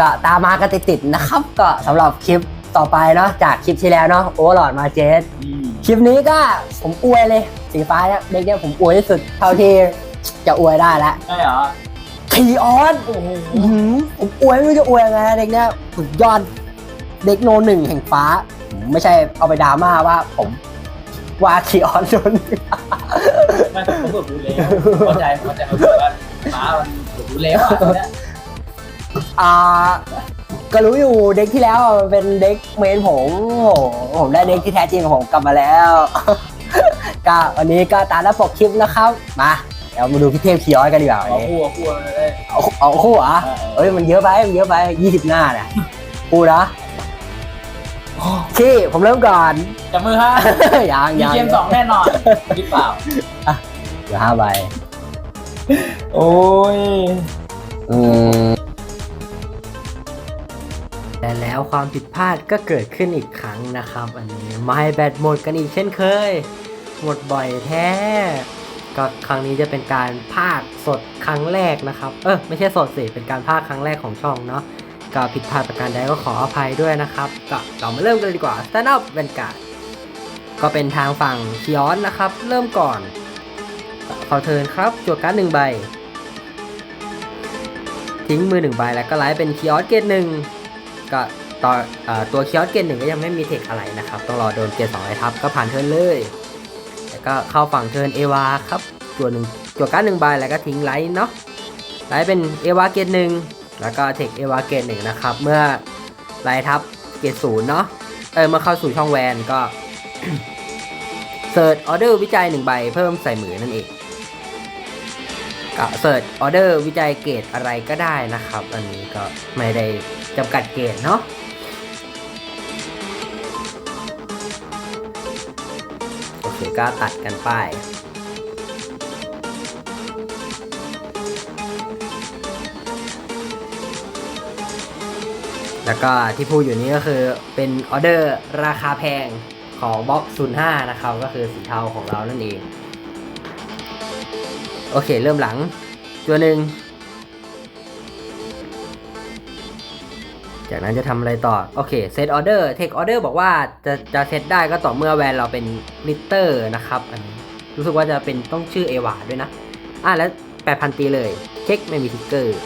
ก็ตามมากันติดๆนะครับ ก็สำหรับคลิปต่อไปเนาะจากคลิปที่แล้วเนาะโอหลอดมาเจสอืมคลิปนี้ก็ผมอวยเลยสีฟ้าเนี่ยเด็กเนี่ยผมอวยที่สุดเท่าที่จะอวยได้แล้วใช่เหรอคีออนโอ้โหผมอวยไม่รู้จะอวยยังไงนะเด็กเนี่ยสุดยอดเด็กโนหนึ่งแห่งฟ้าผมไม่ใช่เอาไปดราม่าว่าผมว่าคีออนโดนไม่ผมก็รู้แล้วเข้าใจเข้าใจเขาบอกว่าฟ้ามันรู้แล้วอะต อนเนี้ยอ่าก็รู้อยู่เด็กที่แล้วอะมันเป็นเด็กเมนผมโอ้โหผมได้เด็กที่แท้จริงของผมกลับมาแล้ว ก็วันนี้ก็ตามแล้วปกคลิปนะครับ มาเดี๋ยวมาดูพี่เทพคีออนกันดีกว่าวันเอานี้ คู่เอาคู่เลย เอาเอาคู่เหรอะเออ เอ้ยมันเยอะไปมันเยอะไปยี่สิบหน้าเนี่ยคู่นะที่ผมเริ่มก่อน จับมือฮะ ยังมียังเกมสองแน่นอนหรือเปล่าเหลือห้าใบโอ้ยอืม แต่แล้วความผิดพลาดก็เกิดขึ้นอีกครั้งนะครับ อันนี้ไม่แบตหมดกันอีกเช่นเคย หมดบ่อยแท้ ก็ครั้งนี้จะเป็นการพากย์สดครั้งแรกนะครับ เออไม่ใช่สดสิ เป็นการพากย์ครั้งแรกของช่องเนาะก็ผิดพลาดประการใดก็ขออภัยด้วยนะครับก็เรามาเริ่มกันเลยดีกว่า Stand up เป็นการก็เป็นทางฝั่งคิออนนะครับ เริ่มก่อนขอเทินครับจวดการ์ดหนึ่งใบ ทิ้งมือหนึ่งใบแล้วก็ไลฟ์เป็นคิออสเกตหนึ่ง ก็ต่อเอ่อตัวเคิออสเกตหนึ่งก็ยังไม่มีเทคอะไรนะครับ ต้องรอโดนเกตสองไอทับก็ผ่านเทิร์นเลย แล้วก็เข้าฝั่งเทิร์นเอวาครับจวดหนึ่งจวดการ์ดหนึ่งใบแล้วก็ทิ้งไลท์เนาะไลท์เป็นเอวาเกตหนึ่งแล้วก็เทคเอวาเกตหนึ่งนะครับ เมื่อไลท์ทับเกตศูนย์เนาะเออเมื่อเข้าสู่ช่องแวนก็เสิร์ชออเดอร์วิจัยหนึ่งใบเพิ่มใส่มือนั่นเอง เสิร์ชออเดอร์วิจัยเกรดอะไรก็ได้นะครับ อันนี้ก็ไม่ได้จำกัดเกรดเนาะโอเคก็ตัดกันไปแล้วก็ที่พูดอยู่นี้ก็คือเป็นออเดอร์ราคาแพงของบล็อก05 นะครับ ก็คือสีเทาของเรานั่นเอง โอเค เริ่มหลัง ตัวหนึ่ง จากนั้นจะทำอะไรต่อ โอเคเซตออเดอร์เทคออเดอร์บอกว่าจะจะเซตได้ก็ต่อเมื่อแวนเราเป็นลิตเตอร์นะครับ อันนี้รู้สึกว่าจะเป็นต้องชื่อเอวาด้วยนะ อะแล้วแปดพันตีเลย เช็คไม่มีทิกเกอร์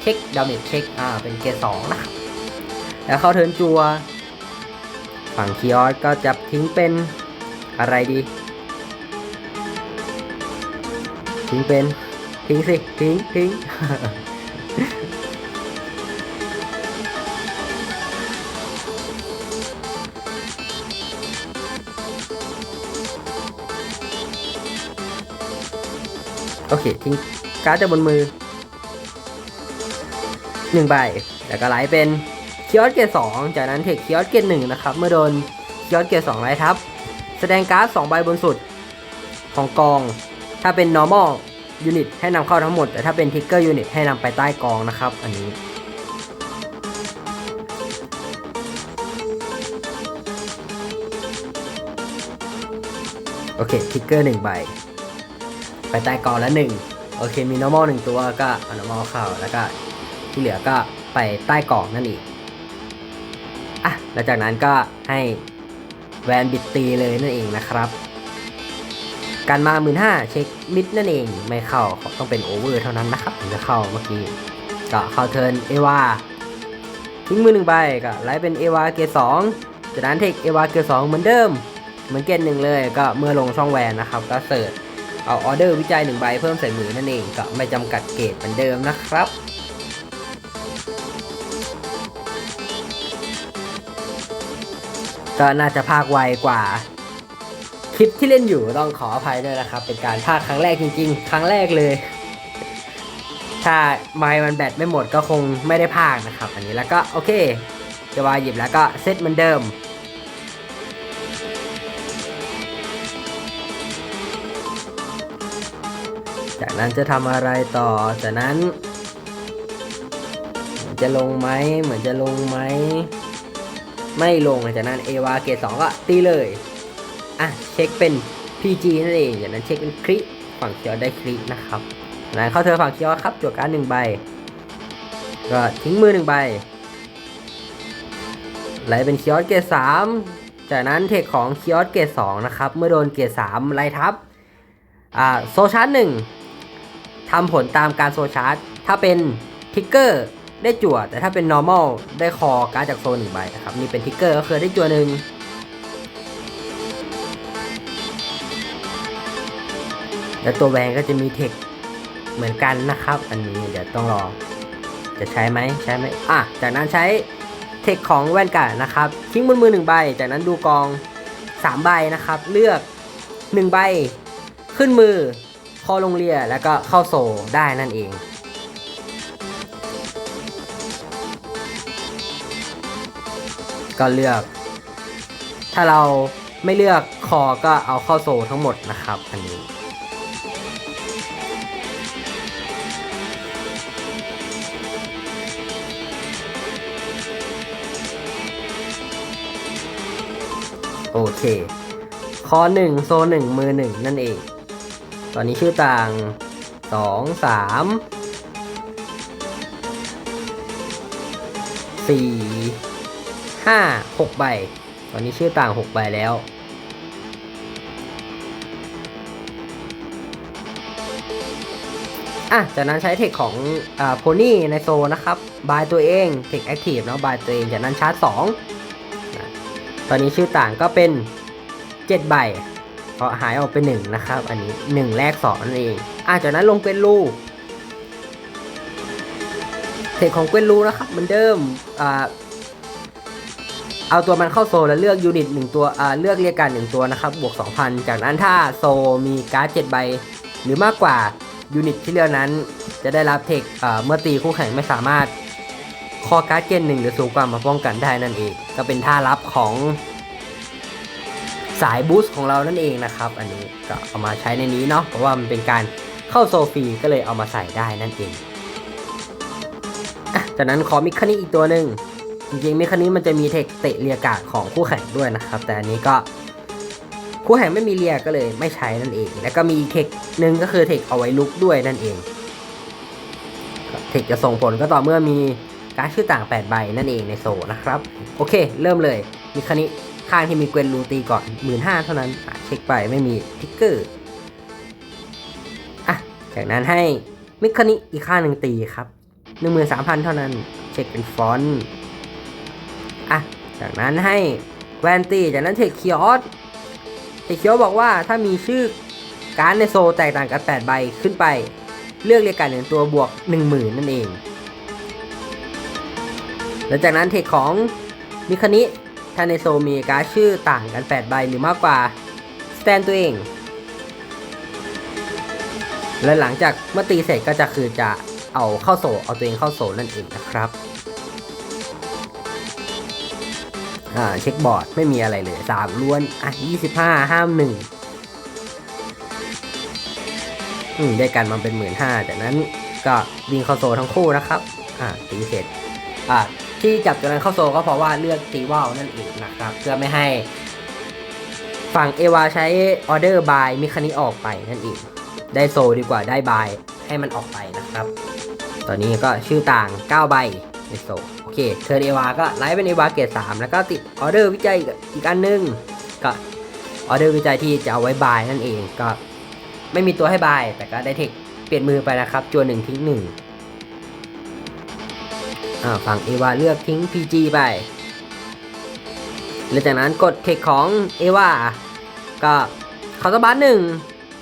เช็คดาเมจเช็ค อ่า เป็นเกรดสองนะครับแล้วเข้าเทิร์นจัว ฝั่งคิออสก็จะทิ้งเป็นอะไรดี ทิ้งเป็น ทิ้งสิ ทิ้งทิ้งโอเค ทิ้งการ์ดจากบนมือหนึ่งใบ แล้วก็ไลท์เป็นคิออสเกตสองจากนั้นเทคคิออสเกตหนึ่งนะครับ เมื่อโดนคิออสเกตสองไลท์ทับ แสดงการ์ดสองใบบนสุดของกอง ถ้าเป็น normal unit ให้นำเข้าทั้งหมด แต่ถ้าเป็น trigger unit ให้นำไปใต้กองนะครับ อันนี้โอเค trigger หนึ่งใบ ไปใต้กองแล้วหนึ่งโอเค มี normal หนึ่งตัวก็เอา normal เข้า แล้วก็ที่เหลือก็ไปใต้กองนั่นเองอะแล้วจากนั้นก็ให้แวนบิดตีเลยนั่นเองนะครับ การมาหมื่นห้าเช็คมิดนั่นเองไม่เข้าต้องเป็นโอเวอร์เท่านั้นนะครับถึงจะเข้าเมื่อกี้ก็เข้าเทิร์นเอวาทิ้งมือหนึ่งใบก็ไล่เป็นเอวาเกรดสองจากนั้นเทคเอวาเกรดสองเหมือนเดิม เหมือนเกรดหนึ่งเลยก็เมื่อลงช่องแวนนะครับ ก็เสิร์ชเอาออเดอร์วิจัยหนึ่งใบเพิ่มใส่มือนั่นเองก็ไม่จำกัดเกรดเหมือนเดิมนะครับก็น่าจะภาคไวกว่า ลิปที่เล่นอยู่ต้องขออภัยด้วยนะครับ เป็นการพากย์ครั้งแรกจริง ๆ ครั้งแรกเลย ถ้าไมค์มันแบตไม่หมดก็คงไม่ได้พากนะครับ อันนี้แล้วก็โอเคจะวาหยิบแล้วก็เซตเหมือนเดิมจากนั้นจะทำอะไรต่อ จากนั้นเหมือนจะลงไหม เหมือนจะลงไหม ไม่ลงจากนั้นเอวาเกตสองก็ตีเลย อะเช็คเป็น PG นั่นเองจากนั้นเช็คเป็นคลิฝั่งเคียวได้คลินะครับจากนั้นเข้าเธอฝั่งเคียวครับจวดการดหนึ่งใบ ก็ทิ้งมือหนึ่งใบไหลเป็นเคิออสเกตสามจากนั้นเทคของเคิออสเกตสองนะครับ เมื่อโดนเกตสามไล่ทับ อ่าโซชาร์จหนึ่งทำผลตามการโซชาร์จถ้าเป็นทิกเกอร์ได้จั่ว แต่ถ้าเป็น normal ได้คอการจากโซนหนึ่งใบนะครับ นี่เป็นทิกเกอร์ก็คือได้จั่วหนึ่ง แล้วตัวแวนก็จะมีเทคเหมือนกันนะครับ อันนี้เดี๋ยวต้องรอ จะใช้ไหมใช้ไหมอะ จากนั้นใช้เทคของแวนการ์ดนะครับทิ้งบนมือหนึ่งใบ จากนั้นดูกอง 3 ใบนะครับ เลือก 1 ใบ ขึ้นมือคอลงเรียแล้วก็เข้าโซได้นั่นเองก็เลือก ถ้าเราไม่เลือกคอก็เอาเข้าโซทั้งหมดนะครับ อันนี้ โอเคคอหนึ่งโซหนึ่งมือหนึ่งนั่นเอง ตอนนี้ชื่อต่างสองสามสี่ห้าหกใบ ตอนนี้ชื่อต่างหกใบแล้ว อะ จากนั้นใช้เทคของอ่าโพนี่ในโซนะครับ บายตัวเอง เทคแอคทีฟเนาะบายตัวเอง จากนั้นชาร์จสอง ตอนนี้ชื่อต่างก็เป็น7ใบเพราะหายออกไป1นะครับ อันนี้ 1 แรก2นั่นเองอะจากนั้นลงเป็นลูเทคของเกวนลูนะครับเหมือนเดิมอ่าเอาตัวมันเข้าโซแล้วเลือกยูนิตหนึ่งตัวอ่าเลือกเรียกการหนึ่งตัวนะครับ บวก 2,000 จากนั้นถ้าโซมีการ์ด7ใบ หรือมากกว่ายูนิตที่เลือกนั้น จะได้รับเทคเมื่อตีคู่แข่งไม่สามารถ คอการ์ดเกณฑ์หนึ่งหรือสูงกว่ามาป้องกันได้นั่นเอง ก็เป็นท่ารับของสายบูสต์ของเรานั่นเองนะครับ อันนี้ก็เอามาใช้ในนี้เนาะเพราะว่ามันเป็นการเข้าโซฟีก็เลยเอามาใส่ได้นั่นเองจากนั้นขอมิคานิอีกตัวหนึ่งจริงๆมิคานิมันจะมีเทคเตะเรียกาดของคู่แข่งด้วยนะครับ แต่อันนี้ก็คู่แข่งไม่มีเรียก็เลยไม่ใช้นั่นเอง แล้วก็มีเทคหนึ่งก็คือเทคเอาไว้ลุกด้วยนั่นเองเทคจะส่งผลก็ต่อเมื่อมี การดชื่อต่าง 8 ใบนั่นเองในโซนะครับ โอเค เริ่มเลย มีคณิข้างที่มีเกวนรูตีก่อนหมื่นห้าเท่านั้นเช็คไปไม่มีทิกเกอร์อะจากนั้นให้มิคานิอีกข้างหนึ่งตีครับหนึ่งหมื่นสามพันเท่านั้น เช็คเป็นฟอนต์อะจากนั้นให้แวนตีจากนั้นเทคคิออสเทคคิออสบอกว่าถ้ามีชื่อการดในโซแตกต่างกัน 8 ใบขึ้นไป เลือกเรียกการหนึ่งตัวบวก 10,000 นั่นเอง ล้วจากนั้นเทคของมิคานิถ้าในโซมีการดชื่อต่างกัน 8 ใบหรือมากกว่า สแตนตัวเอง และหลังจากเมื่อตีเสร็จก็จะคือจะเอาเข้าโซเอาตัวเองเข้าโซนั่นเองนะครับอ่าเช็คบอร์ดไม่มีอะไรเลยสามล้วน อะยี่สิบห้าห้ามหนึ่งอืมได้กันมันเป็นหมื่นห้าจากนั้นก็วิ่งเข้าโซทั้งคู่นะครับ อ่าตีเสร็จอ่า ที่จับตัวนั้นเข้าโซก็เพราะว่าเลือกตีว่าวนั่นเองนะครับ เพื่อไม่ให้ฝั่งเอวาใช้ออเดอร์บายมิคานิออกไปนั่นเอง ได้โซดีกว่าได้บายให้มันออกไปนะครับ ตอนนี้ก็ชื่อต่าง 9 ใบในโซโอเคเทอร์เอวาก็ไลฟ์เป็นเอวาเกรด3แล้วก็ติดออเดอร์วิจัยอีกอันหนึงก็ออเดอร์วิจัยที่จะเอาไว้บายนั่นเองก็ไม่มีตัวให้บายแต่ก็ได้เทคเปลี่ยนมือไปนะครับจวนหนึ่งทิ้งหนึ่ง อ่าฝั่งเอวาเลือกทิ้ง PG ไปแล้วจากนั้นกดเทคของเอวาก็เคาน์เตอร์บัสหนึ่ง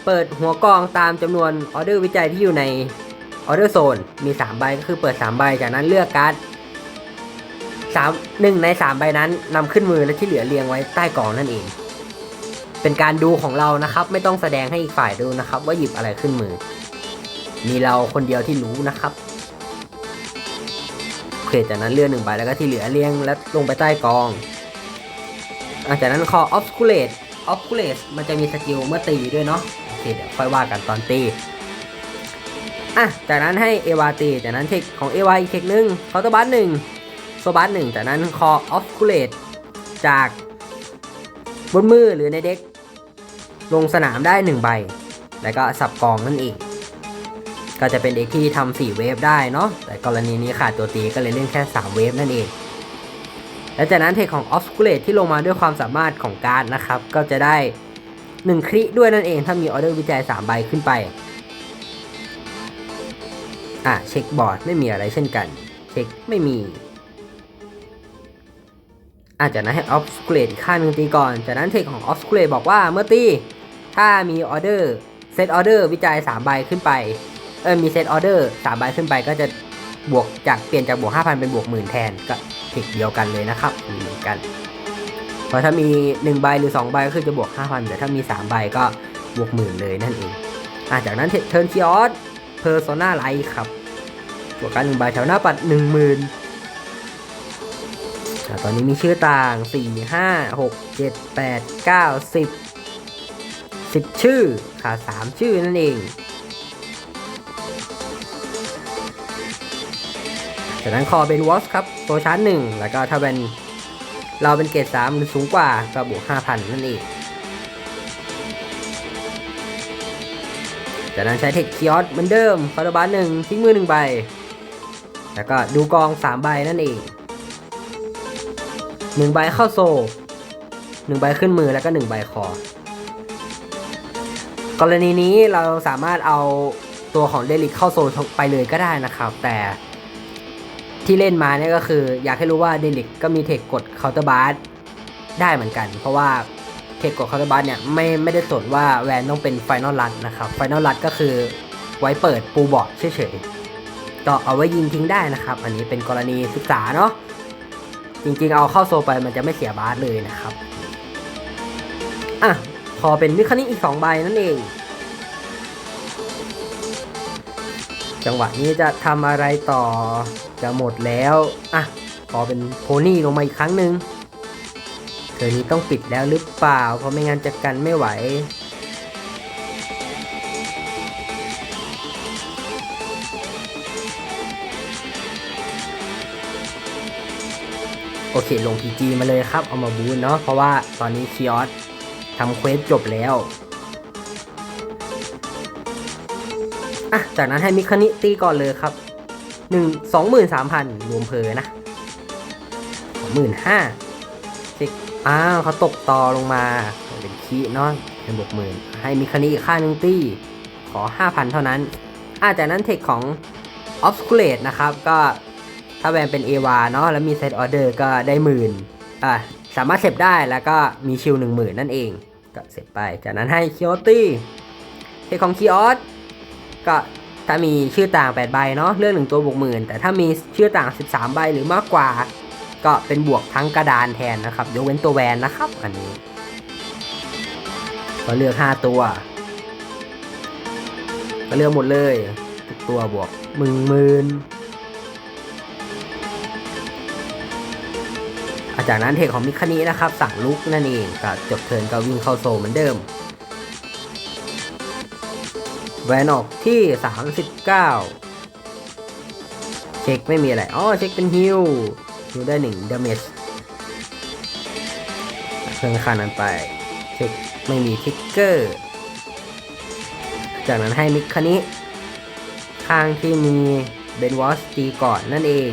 เปิดหัวกองตามจำนวนออเดอร์วิจัยที่อยู่ในออเดอร์โซนมี 3 ใบก็คือเปิด 3 ใบจากนั้นเลือกการ์ดสามหนึ่งใน 3 ใบนั้นนำขึ้นมือและที่เหลือเรียงไว้ใต้กองนั่นเอง เป็นการดูของเรานะครับ ไม่ต้องแสดงให้อีกฝ่ายดูนะครับ ว่าหยิบอะไรขึ้นมือ มีเราคนเดียวที่รู้นะครับ เคจากนั้นเลือกหนึ่งใบแล้วก็ที่เหลือเรียงและลงไปใต้กองอจากนั้นคอ obscurate obscurate มันจะมีสกิลเมื่อตีด้วยเนาะโอเคเดี๋ยวค่อยว่ากันตอนตีอะจากนั้นให้เอวาตีจากนั้นเทคของเอวาอีกเทคหนึ่งเคาน์เตอร์บัสหนึ่งโซบัสหนึ่งจากนั้นคอออฟคูเลตจากบนมือหรือในเด็ก ลงสนามได้หนึ่งใบ แล้วก็สับกองนั่นเอง ก็จะเป็นเด็กที่ทำ4เวฟได้เนาะแต่กรณีนี้ขาดตัวตีก็เลยเล่นแค่3เวฟนั่นเองและจากนั้นเทคของออฟสคูเลตที่ลงมาด้วยความสามารถของการ์ดนะครับ ก็จะได้ 1คริด้วยนั่นเอง ถ้ามีออเดอร์วิจัย 3 ใบขึ้นไปอะเช็คบอร์ดไม่มีอะไรเช่นกัน เช็คไม่มีอาจากนั้นให้ออฟสคูเลตอีกข้าหนึงตีก่อน จากนั้นเทคของออฟสคูเลตบอกว่าเมื่อตี ถ้ามีออเดอร์เซตออเดอร์วิจัย 3 ใบขึ้นไป เออมีเซตออเดอร์3ใบขึ้นไปก็จะบวกจากเปลี่ยนจากบวก5,000เป็นบวกหมื่นแทนก็เทคเดียวกันเลยนะครับเหมือนกันเพราะถ้ามี1ใบหรือ2ใบก็คือจะบวก5,000แต่ถ้ามี3ใบก็บวกหมื่นเลยนั่นเองอะจากนั้นเทิร์นคิออสเพอร์โซนาไลท์ครับบวกกัน1ใบแถวหน้าปัด10,000อะตอนนี้มีชื่อต่าง 4 5 6 7 8 9 10 10 ชื่อขาด3ชื่อนั่นเอง จากนั้นคอเป็นวอสครับโซชาร์จหนึ่งแล้วก็ถ้าเป็นเราเป็นเกรดสามหรือสูงกว่าก็บวกห้าพันนั่นเองจากนั้นใช้เทคคิออสเหมือนเดิมคาร์บานหนึ่งทิ้งมือหนึ่งใบ แล้วก็ดูกองสามใบนั่นเองหนึ่งใบเข้าโซหนึ่งใบขึ้นมือแล้วก็หนึ่งใบคอ กรณีนี้เราสามารถเอาตัวของเดลิกเข้าโซไปเลยก็ได้นะครับ แต่ ที่เล่นมาเนี่ยก็คืออยากให้รู้ว่าเดลิกก็มีเทคกดเคาน์เตอร์บาร์ได้เหมือนกัน เพราะว่าเทคกดเคาน์เตอร์บาร์เนี่ยไม่ไม่ได้สนว่าแวนต้องเป็นไฟนอลรัดนะครับไฟนอลรัดก็คือไว้เปิดปูบอร์ดเฉยๆก็เอาไว้ยิงทิ้งได้นะครับ อันนี้เป็นกรณีศึกษาเนาะจริงๆเอาเข้าโซไปมันจะไม่เสียบาร์เลยนะครับอะพอเป็นมิคานิอีก2ใบนั่นเอง จังหวะนี้จะทำอะไรต่อ จะหมดแล้ว อะขอเป็นโพนี่ลงมาอีกครั้งหนึ่งเธอนี้ต้องปิดแล้วหรือเปล่า เพราะไม่งั้นจะกันไม่ไหว โอเคลง PG มาเลยครับ เอามาบูนเนาะ เพราะว่าตอนนี้คิออสทำเควสจบแล้ว อะ จากนั้นให้มิคานิตีก่อนเลยครับหนึ่งสองหมื่นสามพันรวมเพอนะสองหมื่นห้าเช็คอ้าวเขาตกต่อลงมาเป็นคีเนาะเป็นบวกหมื่นให้มิคานิอีกค่าหนึ่งตีขอห้าพันเท่านั้นอะจากนั้นเทคของ Obscurate นะครับก็ถ้าแวนเป็นเอวาเนาะแล้วมีเซตออเดอร์ก็ได้หมื่นอะสามารถเสร็จได้แล้วก็มีชิลหนึ่งหมื่นนั่นเองก็เสร็จไป จากนั้นให้คิออตี้เทคของคิออส ก็ถ้ามีชื่อต่าง 8 ใบเนาะเลือกหนึ่งตัวบวกหมื่นแต่ถ้ามีชื่อต่าง 13 ใบหรือมากกว่า ก็เป็นบวกทั้งกระดานแทนนะครับยกเว้นตัวแวนนะครับ อันนี้ก็เลือก 5 ตัว ก็เลือกหมดเลยทุกตัวบวกหมื่นหมื่นจากนั้นเทคของมิคานินะครับ สั่งลุกนั่นเองก็จบเทินก็วิ่งเข้าโซเหมือนเดิม แวนออกที่ 39 เช็คไม่มีอะไร อ๋อ เช็คเป็นฮิวฮิวได้1 damage เครื่องค่านั้นไป เช็คไม่มีทิกเกอร์ จากนั้นให้มิคานิข้างที่มีเบนวอสตีก่อนนั่นเอง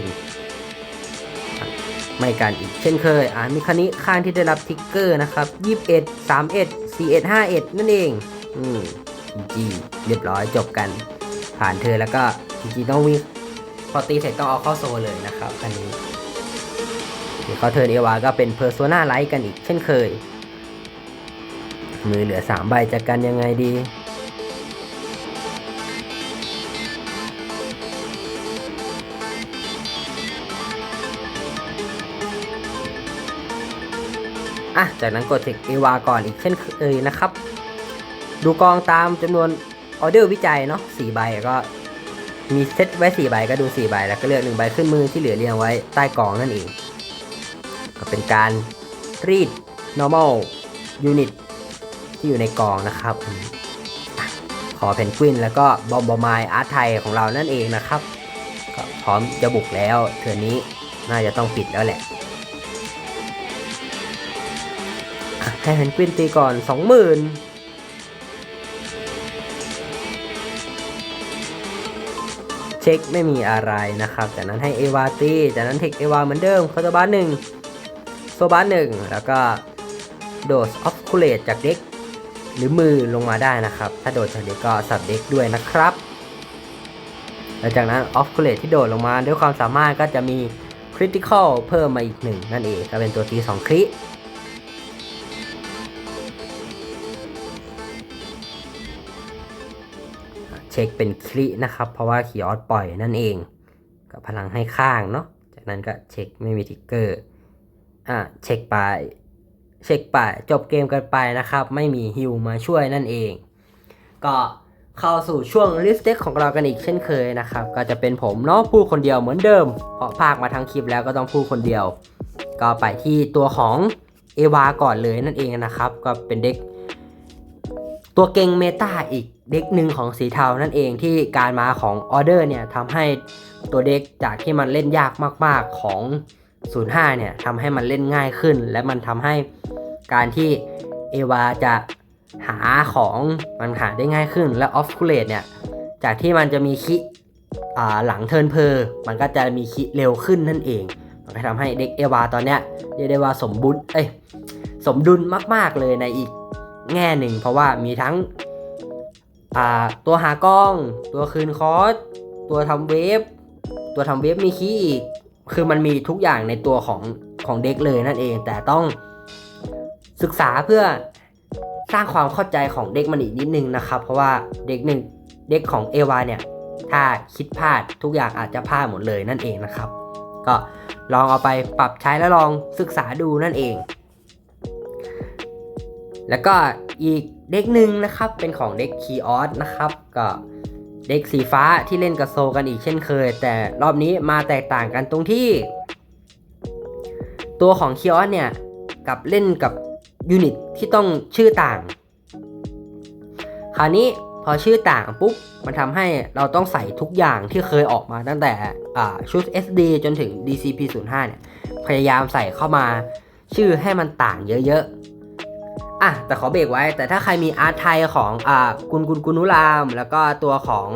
ไม่กันอีกเช่นเคย อ่ามิคานิข้างที่ได้รับทิกเกอร์นะครับ 21 31 41 51 นั่นเอง อืม จีเรียบร้อยจบกัน ผ่านเธอแล้วก็จริงๆต้องวิ่งพอตีเสร็จต้องเอาเข้าโซเลยนะครับอันนี้เดี๋ยวเขาเทิร์นเอวาก็เป็นเพอร์โซนาไลท์กันอีกเช่นเคย มือเหลือ 3 ใบจะกันยังไงดี อะ จากนั้นกดเทคเอวาก่อนอีกเช่นเคยนะครับ ดูกองตามจำนวนออเดอร์วิจัยเนาะสี่ใบก็มีเซตไว้สี่ใบก็ดูสี่ใบแล้วก็เลือกหนึ่งใบขึ้นมือที่เหลือเรียงไว้ใต้กล่องนั่นเอง ก็เป็นการรีด normal unit ที่อยู่ในกล่องนะครับ ขอเพนกวินแล้วก็บอมบอมายอาร์ไทยของเรานั่นเองนะครับ ก็พร้อมจะบุกแล้วเทือนี้น่าจะต้องปิดแล้วแหละ ให้เพนกวินตีก่อน 20,000 ช็คไม่มีอะไรนะครับ จากนั้นให้เอวาตีจากนั้นเทคเอวาเหมือนเดิมคาตาบาหนึ่งโซบาหนึ่งแล้วก็โดสออฟคูเลตจากเด็กหรือมือลงมาได้นะครับ ถ้าโดดจากเด็กก็สับเด็กด้วยนะครับหลังจากนั้นออฟคูเลตที่โดดลงมาด้วยความสามารถก็จะมีคริติคอลเพิ่มมาอีกหนึ่งนั่นเองก็เป็นตัวตีสองคริ ช็คเป็นครินะครับ เพราะว่าคีออสปล่อยนั่นเอง กับพลังให้ข้างเนาะจากนั้นก็เช็คไม่มีทิกเกอร์อะเช็คไปเช็คไปจบเกมกันไปนะครับ ไม่มีฮิวมาช่วยนั่นเอง ก็เข้าสู่ช่วงลิสต์เด็กของเรากันอีกเช่นเคยนะครับ ก็จะเป็นผมเนาะพูดคนเดียวเหมือนเดิม เพราะภาคมาทั้งคลิปแล้วก็ต้องพูดคนเดียว ก็ไปที่ตัวของเอวาก่อนเลยนั่นเองนะครับ ก็เป็นเด็กตัวเก่งเมตาอีก เด็กหนึ่งของสีเทานั่นเองที่การมาของออเดอร์เนี่ยทำให้ตัวเด็กจากที่มันเล่นยากมาก ๆของ 05 เนี่ยทำให้มันเล่นง่ายขึ้น และมันทำให้การที่เอวาจะหาของมันหาได้ง่ายขึ้น และออฟคูเลตเนี่ยจากที่มันจะมีคิหลังเทินเพอร์มันก็จะมีคิเร็วขึ้นนั่นเอง มันก็ทำให้เด็กเอวาตอนเนี้ยเรียกได้ว่าสมบุญเอ้ยสมดุลมาก ๆเลยในอีกแง่หนึ่ง เพราะว่ามีทั้ง อ่าตัวหากล้อง ตัวคืนคอร์สตัวทำเวฟตัวทำเวฟมีคีย์อีก คือมันมีทุกอย่างในตัวของของเด็กเลยนั่นเอง แต่ต้องศึกษาเพื่อสร้างความเข้าใจของเด็กมันอีกนิดนึงนะครับ เพราะว่าเด็กหนึ่งเด็กของเอวาเนี่ย ถ้าคิดพลาดทุกอย่างอาจจะพลาดหมดเลยนั่นเองนะครับ ก็ลองเอาไปปรับใช้แล้วลองศึกษาดูนั่นเอง แล้วก็ อีกเด็กหนึ่งนะครับเป็นของเด็กคีออสนะครับก็เด็กสีฟ้าที่เล่นกับโซกันอีกเช่นเคย แต่รอบนี้มาแตกต่างกันตรงที่ ตัวของคีออสเนี่ยกับเล่นกับยูนิตที่ต้องชื่อต่าง คราวนี้พอชื่อต่างปุ๊บมันทำให้เราต้องใส่ทุกอย่างที่เคยออกมาตั้งแต่ชุด SD จนถึง DCP05 เนี่ยพยายามใส่เข้ามาชื่อให้มันต่างเยอะๆ อะแต่ขอเบรกไว้ แต่ถ้าใครมีอาร์ตไทยของอ่ากุนกุนกุนุราม แล้วก็ตัวของ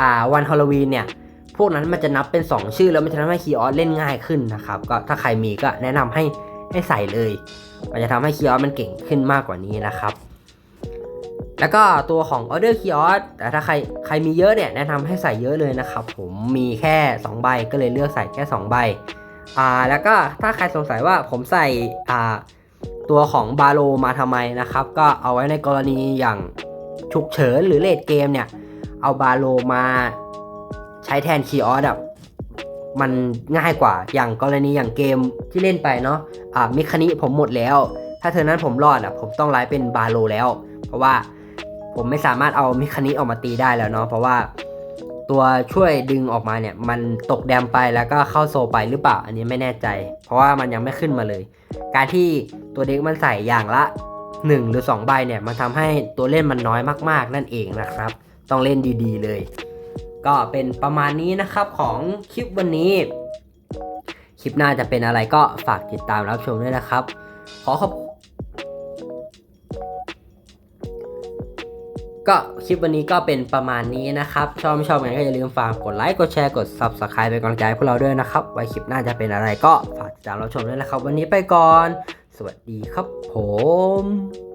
อ่าวันฮอลลวีนเนี่ย พวกนั้นมันจะนับเป็น 2 ชื่อแล้วมันจะทำให้คีย์ออสเล่นง่ายขึ้นนะครับก็ถ้าใครมีก็แนะนำให้ให้ใส่เลย มันจะทำให้คีย์ออสมันเก่งขึ้นมากกว่านี้นะครับ แล้วก็ตัวของ Order Kiosk แต่ถ้าใครใครมีเยอะเนี่ยแนะนำให้ใส่เยอะเลยนะครับ ผมมีแค่ 2 ใบก็เลยเลือกใส่แค่ 2 ใบอ่าแล้วก็ถ้าใครสงสัยว่าผมใส่อ่า ตัวของบาโลมาทำไมนะครับ ก็เอาไว้ในกรณีอย่างฉุกเฉินหรือเลดเกมเนี่ย เอาบาโลมาใช้แทนคีย์ออสอะมันง่ายกว่าอย่างกรณีอย่างเกมที่เล่นไปเนาะอ่ามิคานิผมหมดแล้ว ถ้าเธอนั้นผมรอดอะผมต้องไลฟ์เป็นบาโลแล้ว เพราะว่าผมไม่สามารถเอามิคานิออกมาตีได้แล้วเนาะเพราะว่าตัวช่วยดึงออกมาเนี่ย มันตกแดมไปแล้วก็เข้าโซไปหรือเปล่า อันนี้ไม่แน่ใจ เพราะว่ามันยังไม่ขึ้นมาเลย การที่ ตัวเด็กมันใส่อย่างละ 1 หรือ 2 ใบเนี่ยมันทำให้ตัวเล่นมันน้อยมากๆ นั่นเองนะครับ ต้องเล่นดีๆเลย ก็เป็นประมาณนี้นะครับของคลิปวันนี้ คลิปหน้าจะเป็นอะไรก็ฝากติดตามรับชมด้วยนะครับ ขอขอบก็คลิปวันนี้ก็เป็นประมาณนี้นะครับ ชอบไม่ชอบไงก็อย่าลืมฝากกดไลค์กดแชร์กด Subscribe เป็นกำลังใจพวกเราด้วยนะครับ ไว้คลิปหน้าจะเป็นอะไรก็ฝากติดตามรับชมด้วยนะครับ วันนี้ไปก่อน สวัสดีครับผม